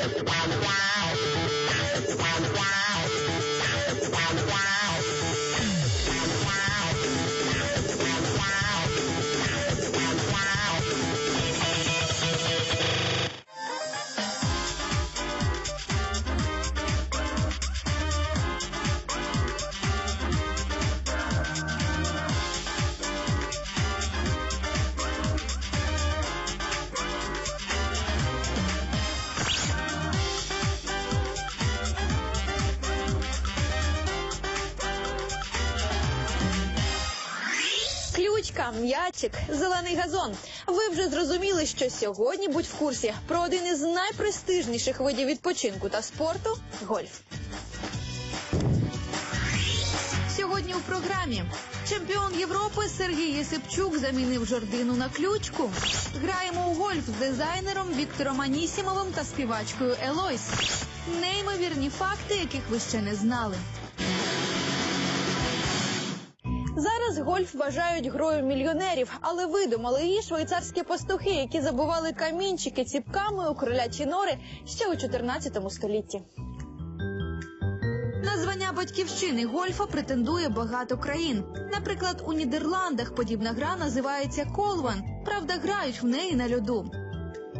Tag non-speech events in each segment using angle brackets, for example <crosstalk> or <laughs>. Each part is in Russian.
Wow, wow, wow, wow. Ключка, зелений газон. Ви вже зрозуміли, що сьогодні будь в курсі про один із найпрестижніших видів відпочинку та спорту гольф. Сьогодні у програмі чемпіон Європи Сергій Єсипчук замінив Жордину на ключку. Граємо у гольф з дизайнером Віктором Анісімовим та співачкою Елойс. Неймовірні факти, яких ви ще не знали. Гольф вважають грою мільйонерів, але видумали її швейцарські пастухи, які забували камінчики ціпками у кролячі нори ще у 14 столітті. На звання батьківщини гольфа претендує багато країн. Наприклад, у Нідерландах подібна гра називається колван. Правда, грають в неї на льоду.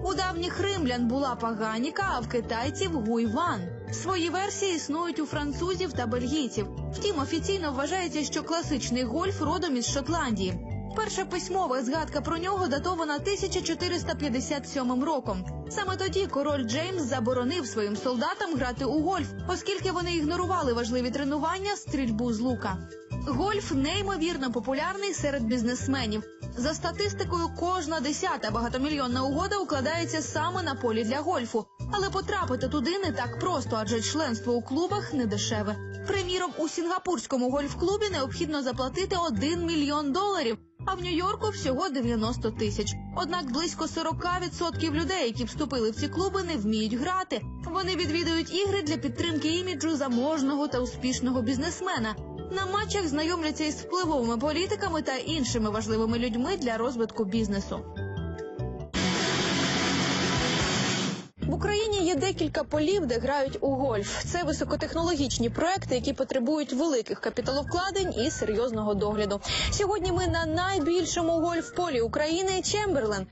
У давніх римлян була паганіка, а в китайців гуйван. Свої версії існують у французів та бельгійців. Втім, офіційно вважається, що класичний гольф родом із Шотландії. Перша письмова згадка про нього датована 1457 роком. Саме тоді король Джеймс заборонив своїм солдатам грати у гольф, оскільки вони ігнорували важливі тренування стрільбу з лука. Гольф неймовірно популярний серед бізнесменів. За статистикою, кожна десята багатомільйонна угода укладається саме на полі для гольфу. Але потрапити туди не так просто, адже членство у клубах не дешеве. Приміром, у сінгапурському гольф-клубі необхідно заплатити 1 мільйон доларів, а в Нью-Йорку всього 90 тисяч. Однак близько 40% людей, які вступили в ці клуби, не вміють грати. Вони відвідують ігри для підтримки іміджу заможного та успішного бізнесмена. На матчах знайомляться із впливовими політиками та іншими важливими людьми для розвитку бізнесу. В Україні є декілька полів, де грають у гольф. Це високотехнологічні проекти, які потребують великих капіталовкладень і серйозного догляду. Сьогодні ми на найбільшому гольф-полі України Чемберлен.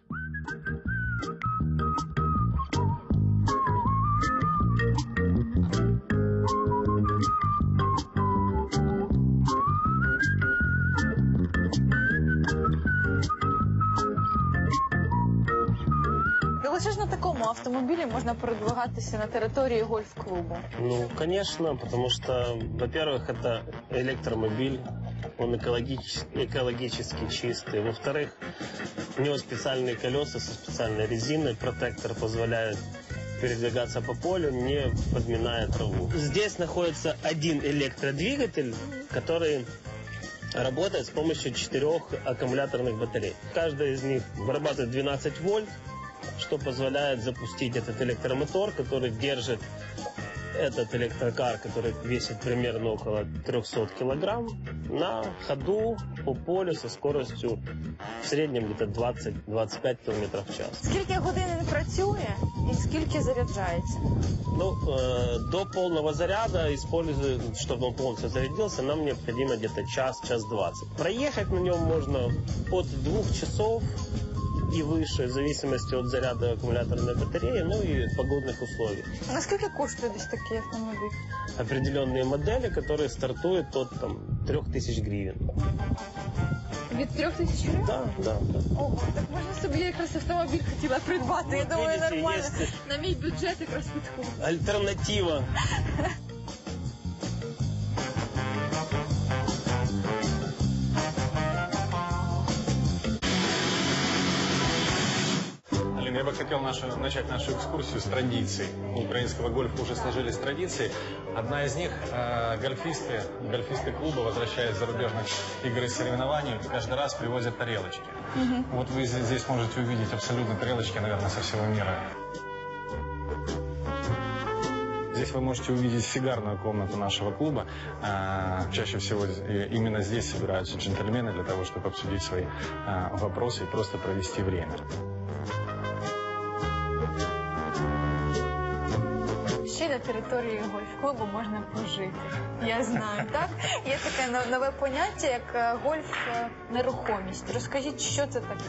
ж на такому автомобілі можна передвигатися на території гольф-клубу. Ну, конечно, потому что, во-первых, это электромобиль, он экологич- экологически чистый. Во-вторых, у него специальные колеса со специальной резиной, протектор позволяет передвигаться по полю, не подминая траву. Здесь находится один электродвигатель, который работает с помощью четырех аккумуляторных батарей. Каждая из них вырабатывает 12 вольт, что позволяет запустить этот электромотор, который держит этот электрокар, который весит примерно около 300 килограмм, на ходу по полю со скоростью в среднем где-то 20-25 километров в час. Скільки годин він працює і скільки заряджається? Ну, э, до полного заряда, используя, чтобы он полностью зарядился, нам необходимо где-то час, час двадцать. Проехать на нем можно от двух часов и выше, в зависимости от заряда аккумуляторной батареи, ну и погодных условий. Наскільки коштує десь такий автомобіль? Определенные модели, которые стартуют от там, 3000 гривен. Від трьох тисяч гривень? Да, да, да. Ого, так можна собі якраз автомобіль хотіла придбати. Я Вот думаю, видите, нормально. есть На мій бюджет якраз підходить. альтернатива. <laughs> хотел нашу, начать нашу экскурсию с традиций. У украинского гольфа уже сложились традиции. Одна из них э, гольфисты, гольфисты клуба возвращаясь с зарубежных игр и соревнований, каждый раз привозят тарелочки. Вот вы здесь можете увидеть абсолютно тарелочки, наверное, со всего мира. Здесь вы можете увидеть сигарную комнату нашего клуба. А, Чаще всего э, именно здесь собираются джентльмены для того, чтобы обсудить свои а, вопросы и просто провести время. ще на території гольф-клубу можна пожити. Я знаю, так? Є таке но- нове поняття, як е, гольф е, нерухомість. Розкажіть, що це таке?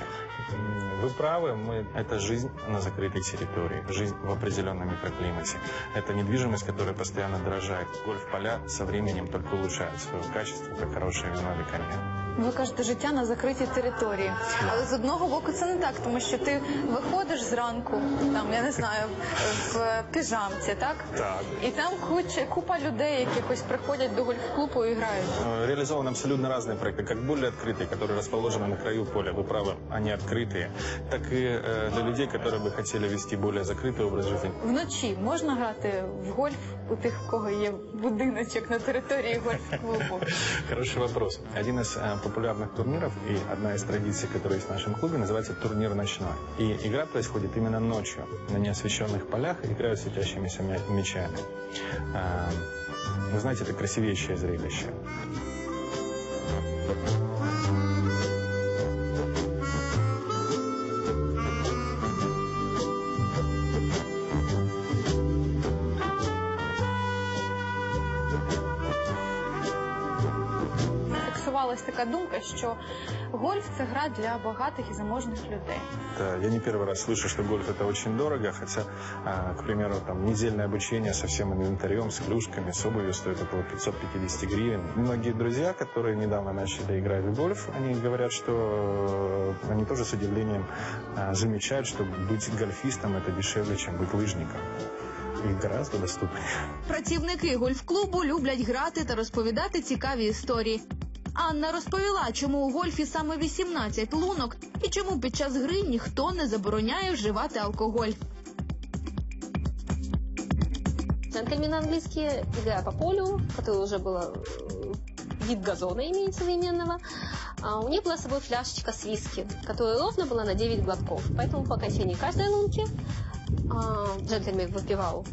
М, Вы правы, мы, это жизнь на закрытой территории, жизнь в определенном микроклимате. Это недвижимость, которая постоянно дорожает. Гольф-поля со временем только улучшают свое качество, как хорошее вино или коньяк. Ви кажете, життя на закритій території. Але з одного боку це не так, тому що ти виходиш зранку, там я не знаю, в- в піжамці, так? Так. І там куча купа людей, якихось приходять до гольф-клубу і грають. Э, Реализованы абсолютно разные проекты, как более открытые, которые расположены на краю поля, вы правы, они открытые, так и э, для людей, которые бы хотели вести более закрытый образ жизни. Вночі можна грати в гольф у тих, в кого є будиночок на території гольф-клубу. <laughs> Хороший вопрос. Один из э, популярных турниров и одна из традиций, которая есть в нашем клубе, называется турнир ночной. И игра происходит именно ночью. На неосвещенных полях играют светящимися мя- мячами. А, Вы знаете, это красивейшее зрелище. Фіксувалась така думка, що гольф це гра для багатих і заможних людей. Это- я не первый раз слышу, что гольф это очень дорого, хотя, а, к примеру, там недельное обучение со всем инвентарем, с клюшками, с обувью стоит около 550 гривен. Многие друзья, которые недавно начали играть в гольф, они говорят, что э, они тоже с удивлением а, замечают, что быть гольфистом это дешевле, чем быть лыжником. И гораздо доступнее. Працівники гольф-клубу люблять грати та розповідати цікаві історії. Анна розповіла, чому у гольфі саме 18 лунок і чому під час гри ніхто не забороняє вживати алкоголь. Джентльмены английские, играя по полю, которое уже было э, вид газона имеет современного, а, у них была с собой фляжечка с виски, которая ровно была на 9 глотков. Поэтому по окончании каждой лунки а, джентльмен выпивал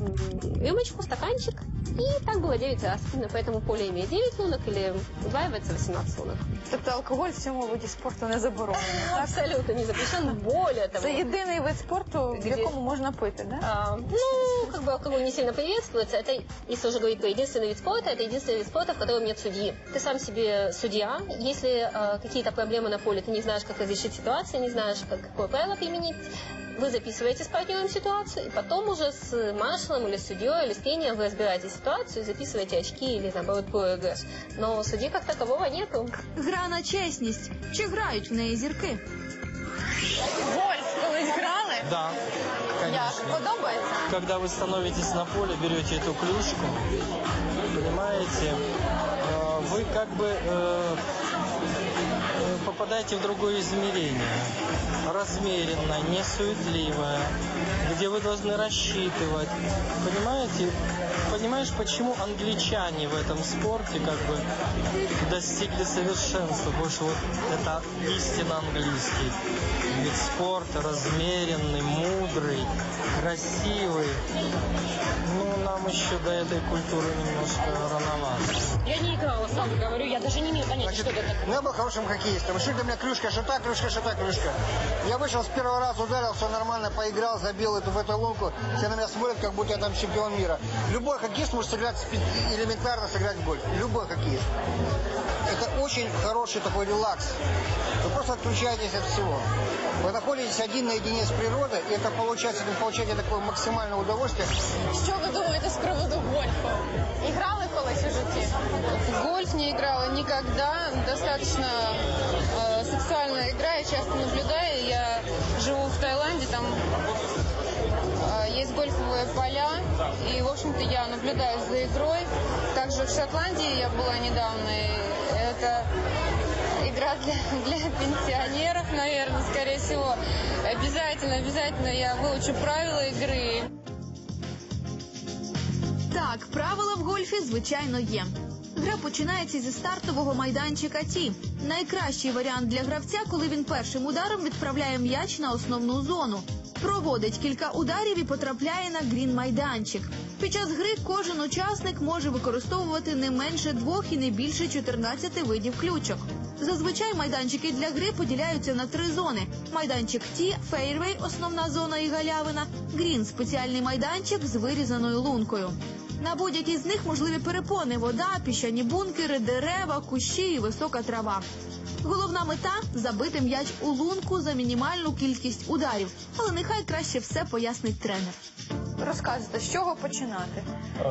м, рюмочку, стаканчик, и так было 9 раз. Поэтому поле имеет 9 лунок или удваивается 18 лунок. Тобто алкоголь в цьому виді спорту не заборонений. так? Абсолютно не запрещен. Более того, Це єдиний вид спорту, в Де? якому можна пити, да? А, ну, как бы алкоголь не сильно приветствуется. Это, если уже говорить про единственный вид спорта, это единственный вид спорта, в котором нет судьи. Ты сам себе судья. Если э, какие-то проблемы на поле, ты не знаешь, как разрешить ситуацию, не знаешь, как, какое правило применить, вы записываете с партнером ситуацию, и потом уже с маршалом или с судьей или с тренером вы разбираете ситуацию, записываете очки или, наоборот, проигрыш. Но судьи как такового нету. Гра на чесність. Чи грають в неї зірки? Гольф колись грали? Да, Як? конечно. Подобається? Когда вы становитесь на поле, берете эту клюшку, понимаете, э, вы как бы э, э, попадаете в другое измерение. Размеренное, несуетливое, где вы должны рассчитывать. Понимаете? Понимаешь, почему англичане в этом спорте как бы достигли совершенства? Потому что вот это истинно английский вид спорта, размеренный, мудрый, красивый. Ну, нам еще до этой культуры немножко рановато. Я не играла, сразу говорю, я даже не имею понятия, что это такое. Я был хорошим хоккеистом. Что для меня клюшка, что та клюшка, что та клюшка. Я вышел с первого раза, ударил, все нормально, поиграл, забил эту в эту лунку. Все на меня смотрят, как будто я там чемпион мира. Любой хоккеист может сыграть, элементарно сыграть в гольф. Любой хоккеист Это очень хороший такой релакс. Вы просто отключаетесь от всего. Вы находитесь один наедине с природой, и это получается, вы получаете такое максимальное удовольствие. Що ви думаєте з приводу гольфу? І грали колись у житті? В гольф не играла никогда. Достаточно э, сексуальная игра. Я часто наблюдаю. Я живу в Таиланде, там э, есть гольфовые поля. И, в общем-то, я наблюдаю за игрой. Также в Шотландии я была недавно. И это игра для, для пенсионеров, наверное, скорее всего. Обязательно, обязательно я выучу правила игры. Так, правила в гольфі звичайно є. Гра починається зі стартового майданчика Ті. Найкращий варіант для гравця, коли він першим ударом відправляє м'яч на основну зону. Проводить кілька ударів і потрапляє на грін майданчик. Під час гри кожен учасник може використовувати не менше двох і не більше 14 видів ключок. Зазвичай майданчики для гри поділяються на три зони: майданчик Ті, фейрвей, основна зона і галявина, грін спеціальний майданчик з вирізаною лункою. На будь-якій з них можливі перепони, вода, піщані бункери, дерева, кущі і висока трава. Головна мета забити м'яч у лунку за мінімальну кількість ударів, але нехай краще все пояснить тренер. Розказуйте, з чого починати?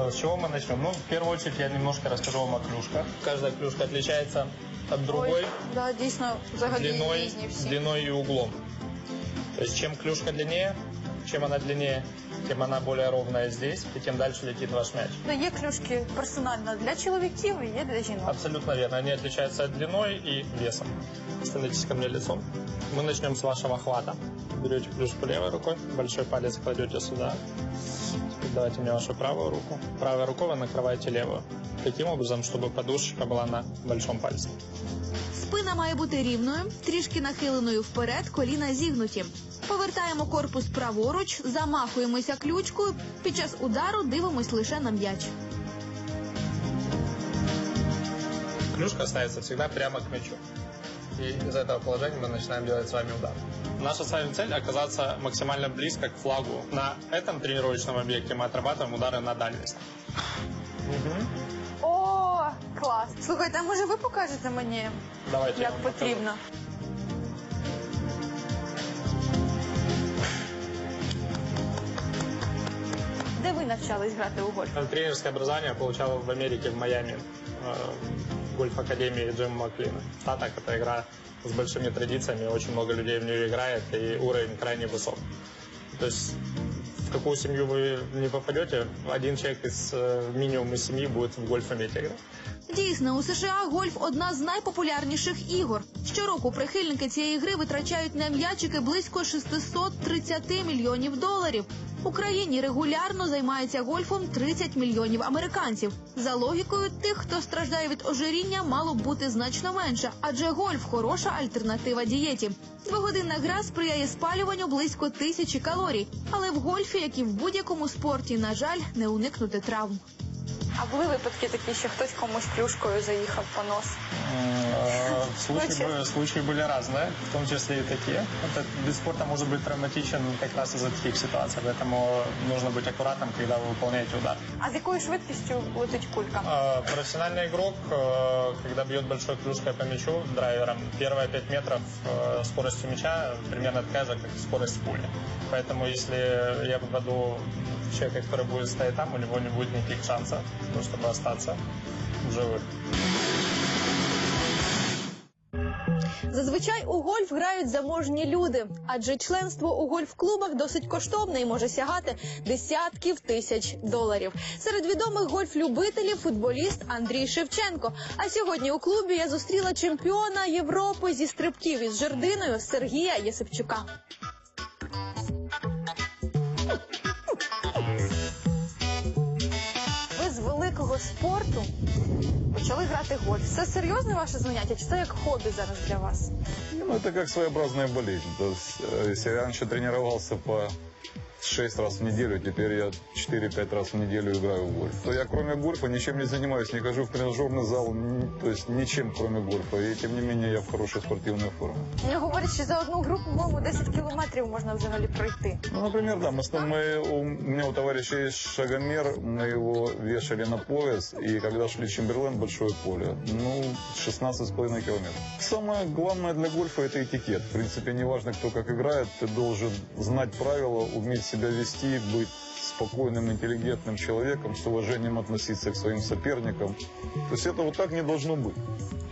С чего мы начнем? Ну, в первую очередь, я немножко расскажу вам о клюшках. Каждая клюшка отличается от другой Ой, да, дійсно, взагалі длиной, різні всі. длиной и углом. То есть, чем клюшка длиннее, чем она длиннее, тем она более ровная здесь, и тем дальше летит ваш мяч. Ну, є клюшки персонально для чоловіків і є для жінок. Абсолютно верно. Они отличаются длиной и весом. Становитесь ко мне лицом. Мы начнем с вашего хвата. Берете клюшку левой рукой, большой палец кладете сюда. Теперь давайте мне вашу правую руку. Правой рукой вы накрываете левую. Таким образом, чтобы подушечка была на большом пальце. Спина має бути рівною, трішки нахиленою вперед, коліна зігнуті. Повертаємо корпус праворуч, замахуємося ключкою. Під час удару дивимось лише на м'яч. Клюшка ставится всегда прямо к мячу. И из этого положения мы начинаем делать с вами удар. Наша с вами цель оказаться максимально близко к флагу. На этом тренировочном объекте мы отрабатываем удары на дальность. О, клас! Слухайте, а може ви покажете мені, Давайте я як вам покажу. потрібно? Де ви навчались грати у гольф? Тренерское образование я получал в Америке, в Майами, э, в гольф-академии Джима Маклина. Татак – это игра с большими традициями, очень много людей в нее играет, и уровень крайне высок. То есть в какую семью вы не попадете, один человек из э, минимум из семьи будет в гольф уметь играть. Дійсно, у США гольф одна з найпопулярніших ігор. Щороку прихильники цієї гри витрачають на м'ячики близько 630 мільйонів доларів. Україні регулярно займається гольфом 30 мільйонів американців. За логікою, тих, хто страждає від ожиріння, мало б бути значно менше, адже гольф хороша альтернатива дієті. Двогодинна гра сприяє спалюванню близько тисячі калорій, але в гольфі, як і в будь-якому спорті, на жаль, не уникнути травм. А були випадки такі, що хтось комусь клюшкою заїхав по нос? Э, Случаи, Случаи. были, случаи были разные, в том числе и такие. Этот вид спорта может быть травматичен как раз из-за таких ситуаций, поэтому нужно быть аккуратным, когда вы выполняете удар. А з якою швидкістю летить кулька? Э, Профессиональный игрок, э, когда бьет большой клюшкой по мячу драйвером, первые 5 метров э, скоростью мяча примерно такая же, как скорость пули. Поэтому если я попаду в человека, который будет стоять там, у него не будет никаких шансов, Ну, чтобы остаться в живых. Зазвичай у гольф грають заможні люди, адже членство у гольф-клубах досить коштовне і може сягати десятків тисяч доларів. Серед відомих гольф-любителів футболіст Андрій Шевченко. А сьогодні у клубі я зустріла чемпіона Європи зі стрибків із жердиною Сергія Єсипчука. Великого спорту почали в гольф. Це серйозне ваше заняття? Чи це як хобі зараз для вас? Ну, это как своеобразная болезнь. То есть, э, если раньше тренировался по 6 раз в неделю, теперь я 4-5 раз в неделю играю в гольф. То я кроме гольфа ничем не занимаюсь, не хожу в тренажерный зал, ни- то есть ничем кроме гольфа. И тем не менее я в хорошей спортивной форме. Мені говорять, що за одну гру, по-моєму, 10 кілометрів можна взагалі пройти. Ну, например, да, мы, с- мы- у меня у товарища есть шагомер, мы его вешали на пояс, и когда шли Чемберлен, большое поле, ну, 16,5 километров. Самое главное для гольфа это этикет. В принципе, неважно, кто как играет, ты должен знать правила, уметь себя вести, быть спокойным, интеллигентным человеком, с уважением относиться к своим соперникам. То есть это вот так не должно быть.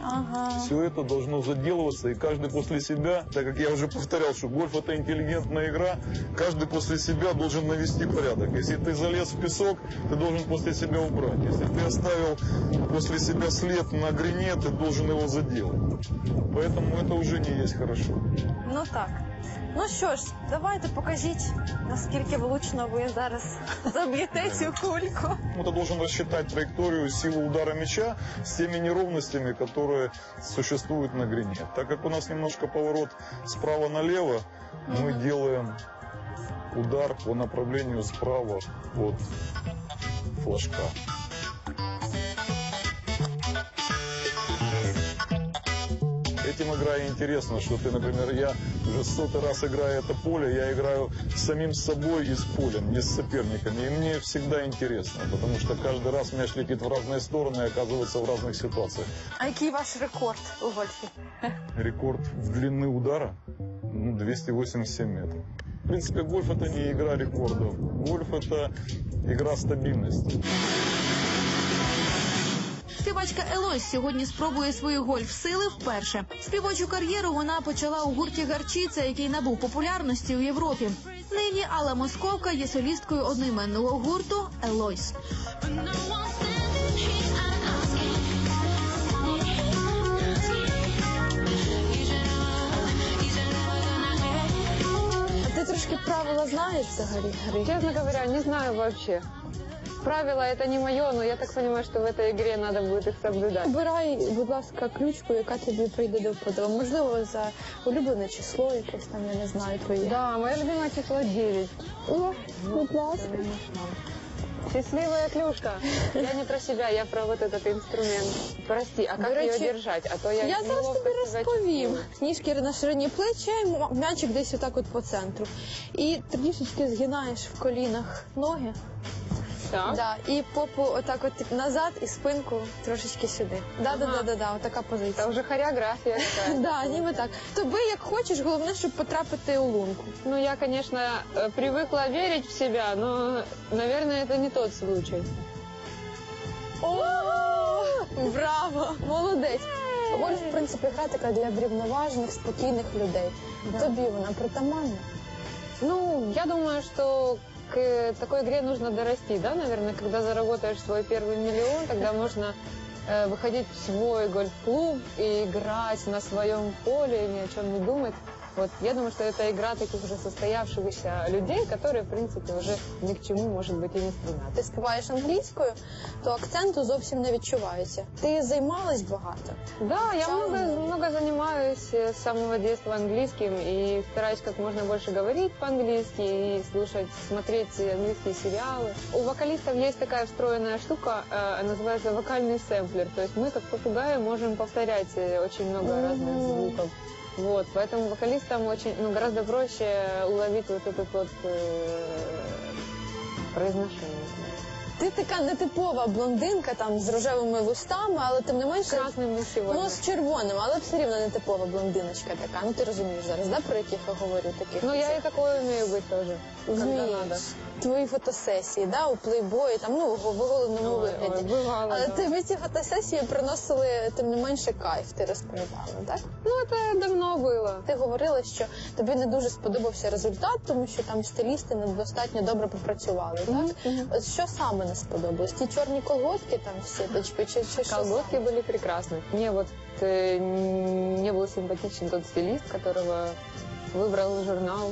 Ага. Все это должно заделываться, и каждый после себя, так как я уже повторял, что гольф это интеллигентная игра, каждый после себя должен навести порядок. Если ты залез в песок, ты должен после себя убрать. Если ты оставил после себя след на грине, ты должен его заделать. Поэтому это уже не есть хорошо. Ну так. Ну що ж, давайте покажіть, наскільки влучно ви зараз <laughs> заб'єте цю кульку. Ну, Ты должен рассчитать траекторию, силу удара мяча с теми неровностями, которые существуют на грине. Так как у нас немножко поворот справа налево, мы делаем удар по направлению справа от флажка. Игра интересна, что ты, например, я уже сотый раз играю это поле, я играю с самим собой и с полем, не с соперниками. И мне всегда интересно, потому что каждый раз мяч летит в разные стороны и оказывается в разных ситуациях. А який ваш рекорд у гольфі? Рекорд в длины удара ну, 287 метров. В принципе, гольф это не игра рекордов. Гольф это игра стабильности. Співачка Елось сьогодні спробує свої гольф-сили вперше. Співочу кар'єру вона почала у гурті Гарчиця, який набув популярності у Європі. Нині Алла Московка є солісткою одноіменного гурту Елойс. Ти трошки правила знаєш взагалі гри? Честно говоря, не знаю вообще. Правила это не мое, но я так понимаю, что в этой игре надо будет их соблюдать. Обирай, будь ласка, ключку, яка тобі прийде до вподоби. Можливо, за улюблене число якесь там, я не знаю, твоє. Да, мое любимое число 9. О, будь ласка. Счастливая клюшка. Я не про себя, я про вот этот инструмент. Прости, а как До ее речі, держать? А то я, Я зараз неловко тобі себя розповім. чувствую. Ніжки на ширині плеча, м- м'ячик десь отак от по центру. І трішечки згинаєш в колінах ноги. Так. Да, і попу отак от назад і спинку трошечки сюди. Да, да, да, да, да, отака позиція. Это уже хореография. какая-то. <laughs> Да, ніби так. Тобі як хочеш, головне, щоб потрапити у лунку. Ну, я, конечно, э, привыкла верить в себя, но, наверное, это не тот случай. О, браво! Молодець! Гольф, в принципі, гра така для врівноважених, спокійних людей. Тобі вона притаманна. Ну, я думаю, что к такой игре нужно дорасти, да, наверное, когда заработаешь свой первый миллион, тогда можно э, выходить в свой гольф-клуб и играть на своем поле, ни о чем не думать. Вот, я думаю, что это игра таких уже состоявшихся людей, которые, в принципе, уже ни к чему, может быть, и не стремятся. Ти співаєш англійською, то акценту зовсім не відчувається. Ти займалась багато. Да, я Самое много, главное. много занимаюсь э, с самого детства английским и стараюсь как можно больше говорить по-английски и слушать, смотреть английские сериалы. У вокалистов есть такая встроенная штука, э, называется вокальный сэмплер. То есть мы как попугаи можем повторять э, очень много разных звуков. Вот, поэтому вокалистам очень, ну, гораздо проще уловить вот этот вот э, произношение. Ти така нетипова блондинка там з рожевими вустами, але тим не менше. Красным сегодня. Ну, з червоним, але все рівно нетипова блондиночка така. Ну ти розумієш зараз, да, про яких я говорю таких? Ну, я и такое умею быть тоже. когда Вмієш. надо. Твої фотосесії, да, у плейбої, там, ну, в оголеному Ой, ой, вигляді. бывало, Але да. тобі ці фотосесії приносили тим не менше кайф, ти розповідала, так? Ну, это давно было. Ти говорила, що тобі не дуже сподобався результат, тому що там стилісти недостатньо добре попрацювали, так? От що саме не сподобалось? Ті чорні колготки там в сіточку, чи, чи що Колготки саме? были прекрасны. Мне вот э, не был симпатичен тот стилист, которого выбрал журнал.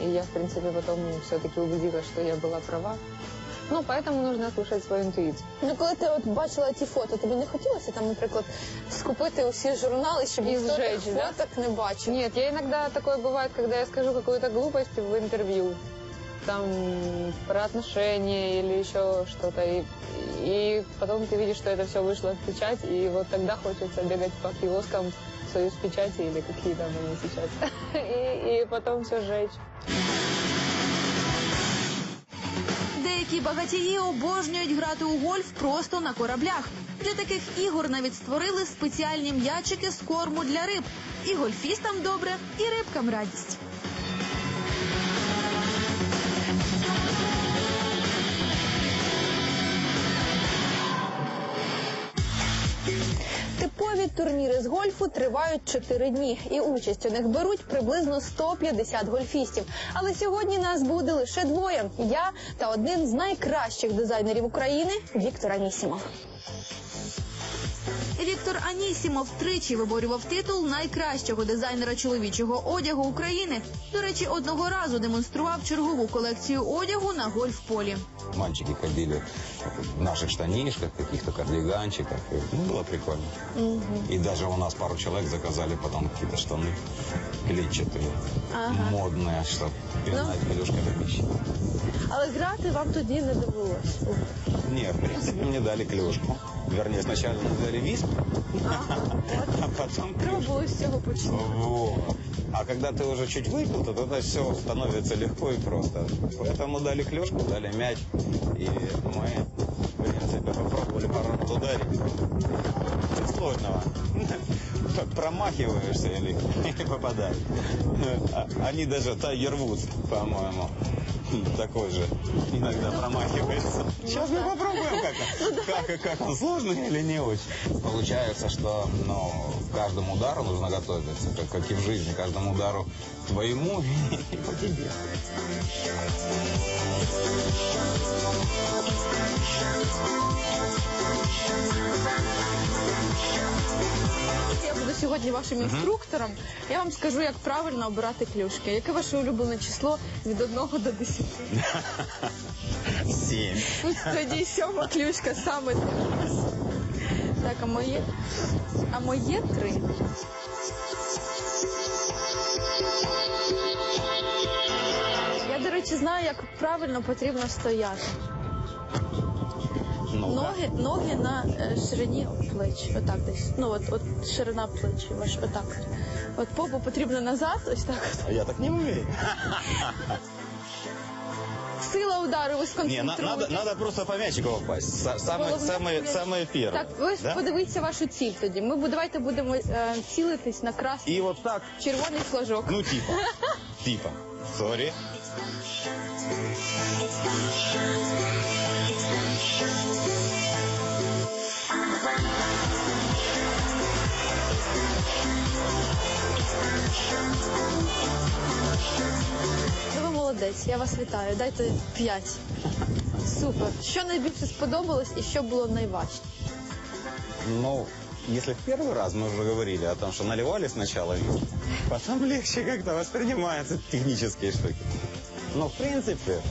И я, в принципе, потом все-таки убедилась, что я была права. Ну, поэтому нужно слушать свою интуицию. Ну, коли ти от бачила ті фото, тобі не хотілося там, наприклад, скупити усі журнали, щоб І ніхто тих зжечь, да? фоток не бачив? Нет, я иногда такое бывает, когда я скажу какую-то глупость в интервью. Там про отношения или еще что-то. И, и потом ты видишь, что это все вышло в печать, и вот тогда хочется бегать по киоскам союз печати или какие там они сейчас. <laughs> И, и потом все сжечь. Деякі багатії обожнюють грати у гольф просто на кораблях. Для таких ігор навіть створили спеціальні м'ячики з корму для риб. І гольфістам добре, і рибкам радість. Типові турніри з гольфу тривають 4 дні, і участь у них беруть приблизно 150 гольфістів. Але сьогодні нас буде лише двоє: я та один з найкращих дизайнерів України Віктор Анісімов. Віктор Анісімов тричі виборював титул найкращого дизайнера чоловічого одягу України. До речі, одного разу демонстрував чергову колекцію одягу на гольф-полі. Мальчики ходили в наших штанишках, каких-то кардиганчиках. И, Ну, было прикольно. И даже у нас пару человек заказали потом какие-то штаны клетчатые, модные, чтобы пинать клюшками пищи. Але грати вам тоді не довелося. Не, в принципе, мне дали клюшку. Вернее, сначала мне дали висп, а потом Треба було з цього. Вот. А когда ты уже чуть выпил, то тогда все становится легко и просто. Поэтому дали клюшку, дали мяч. И мы, в принципе, попробовали пару раз ударить. Ничего сложного. <laughs> Промахиваешься или, <laughs> или попадаешь. А- Они даже Тайгер Вудс, по-моему, <laughs> такой же иногда промахивается. Сейчас мы попробуем, как, как, как он сложный или не очень. Получается, что ну, к каждому удару нужно готовиться, как, как и в жизни, каждому удару твоему <laughs> и по тебе. Я буду сьогодні вашим інструктором. Я вам скажу, як правильно обирати клюшки. Яке ваше улюблене число від 1 до 10? Семь. Ось Тоді сьома клюшка саме для вас. Так, а моє? А моє три. Я, до речі, знаю, як правильно потрібно стояти. Ну, Ноги, ноги на е, ширині плеч. Отак десь. Ну, от, от ширина плеч. Ваш, отак. От попу потрібно назад, ось так. А я так не умею. <laughs> Сила удару, ви Не, на- сконцентруєтесь. надо, надо просто по мячику попасть. Са- Самое, Головне, самое, м'яч. самое первое. Так, ви да? подивіться вашу ціль тоді. Ми бу- давайте будемо е, цілитись на красний И вот так, червоний флажок. ну типа, <laughs> типа, сори. Ну, ви молодець, я вас вітаю. Дайте п'ять. Супер. Що найбільше сподобалось і що було найважче? Ну, если в первый раз мы уже говорили о том, что наливали сначала виски, потом <laughs> легче как-то воспринимаются технические штуки. Но в принципе,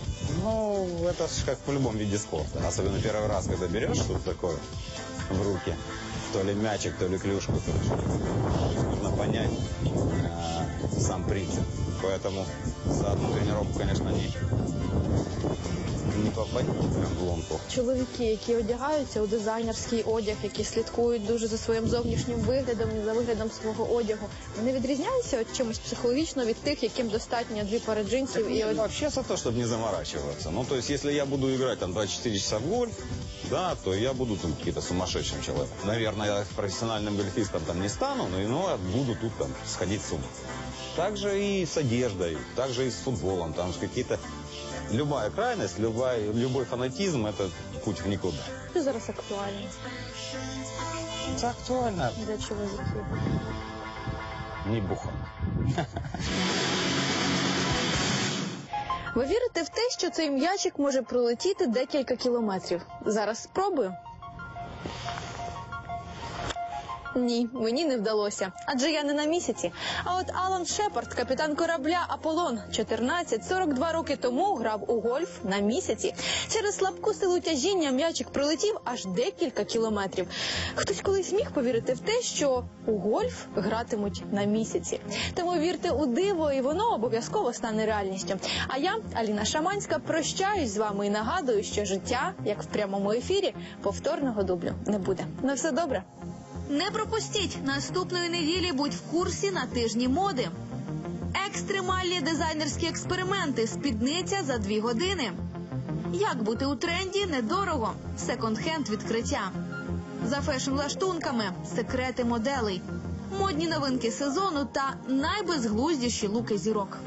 ну, это ж как в любом виде спорта. Особенно первый раз, когда берешь что-то такое в руки, то ли мячик, то ли клюшку, то ли что-то. Нужно понять э, сам принцип. Поэтому за одну тренировку, конечно, не, не попасть прям в ломку. Чоловіки, які одягаються у дизайнерський одяг, які слідкують дуже за своїм зовнішнім виглядом і за виглядом свого одягу, вони відрізняються от чимось психологічно від тих, яким достатньо дві пари джинсів і Я от вообще за то, чтобы не заморачиваться. Ну, то есть, если я буду играть там 24 часа в гольф, да, то я буду там каким-то сумасшедшим человеком. Наверное, я профессиональным гольфистом там не стану, но, но я буду тут там сходить с ума. Так же и с одеждой, так же и с футболом. Там какие-то... Любая крайность, любая, любой фанатизм – это путь в никуда. що зараз актуально Это актуально. для чоловіків. Не бухать. <laughs> Ви вірите в те, що цей м'ячик може пролетіти декілька кілометрів? Зараз спробую. Ні, мені не вдалося, адже я не на місяці. А от Алан Шепард, капітан корабля Аполлон, 14-42 роки тому грав у гольф на місяці. Через слабку силу тяжіння м'ячик пролетів аж декілька кілометрів. Хтось колись міг повірити в те, що у гольф гратимуть на місяці. Тому вірте у диво, і воно обов'язково стане реальністю. А я, Аліна Шаманська, прощаюсь з вами і нагадую, що життя, як в прямому ефірі, повторного дублю не буде. На все добре. Не пропустіть наступної неділі. Будь в курсі на тижні моди. Екстремальні дизайнерські експерименти. Спідниця за дві години. Як бути у тренді недорого. Секонд-хенд відкриття. За фешн-лаштунками. Секрети моделей. Модні новинки сезону та найбезглуздіші луки зірок.